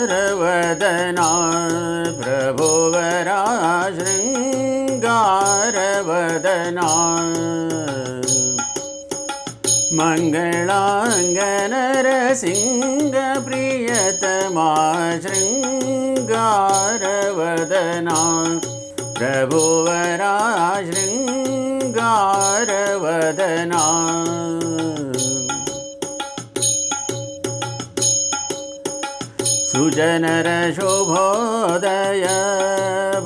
शृङ्गारवदना प्रभुवरा शृङ्गारवदना मङ्गलाङ्गनरसिंहप्रियतमा शृङ्गारवदना प्रभुवरा शृङ्गारवदना सुजनरशोभोदय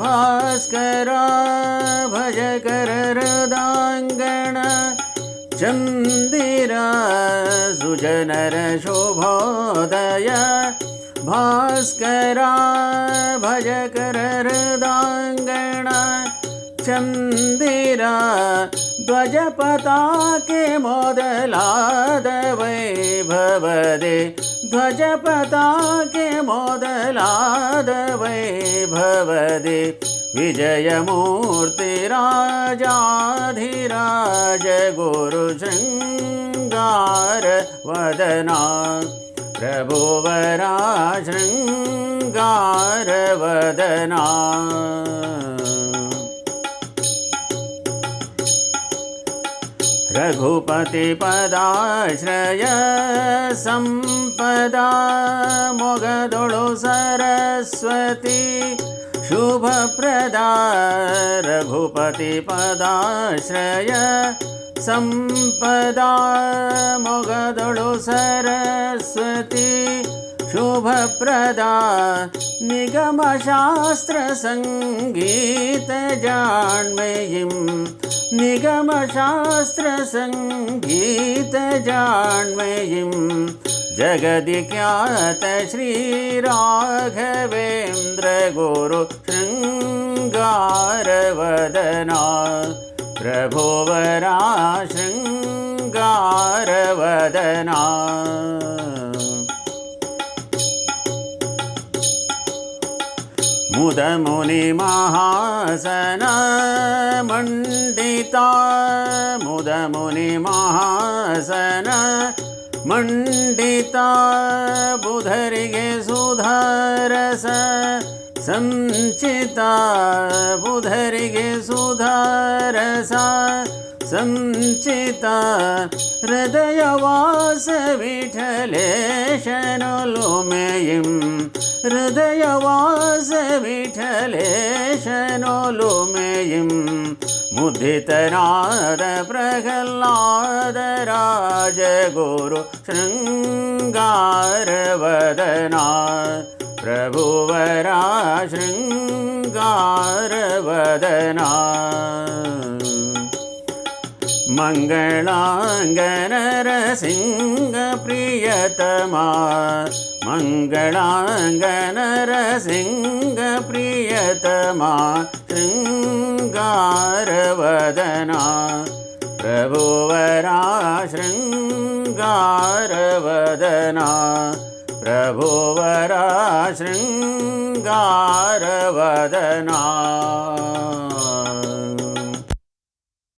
भास्करा भजकर हृदाङ्गण चन्दिरा सुजनरशोभोदय भास्करा भजकर हृदाङ्गण ध्वज पताके मोदलादवै भवदे। ध्वज पताके मोदलादवै भवदे। गुरु गुरुशृङ्गार वदना। प्रभुवरा शृङ्गारवदना रघुपतिपदाश्रय सम्पदा मोगदोळु सरस्वती शुभप्रदा रघुपतिपदाश्रय सम्पदा मोगदोळु सरस्वती शुभप्रदा निगमशास्त्रसङ्गीतजाण्मयीं निगमशास्त्रसङ्गीतजाण्मयीं जगदि ख्यात श्रीराघवेन्द्रगुरु शृङ्गारवदना प्रभुवरा शृङ्गारवदना मुदमुनिमहासन मण्डिता मुदमुनिमहासन मण्डिता बुधरिगे सुधारस बुधरिगे सुधारसा हृदयवास ഹൃദയവാസ വിഠലേശനോലുമയും മുദിതനാദ പ്രഹ്ലാദരാജഗുരു ശൃംഗാരവദനാ പ്രഭുവരാ ശൃംഗാരവദനാ മംഗളാംഗനരസിംഗ പ്രിയതമാ मङ्गलाङ्गनरसिंहप्रियतमा मङ्गलाङ्गनरसिंहप्रियतमा शृङ्गारवदना प्रभुवरा शृङ्गारवदना प्रभुवरा शृङ्गारवदना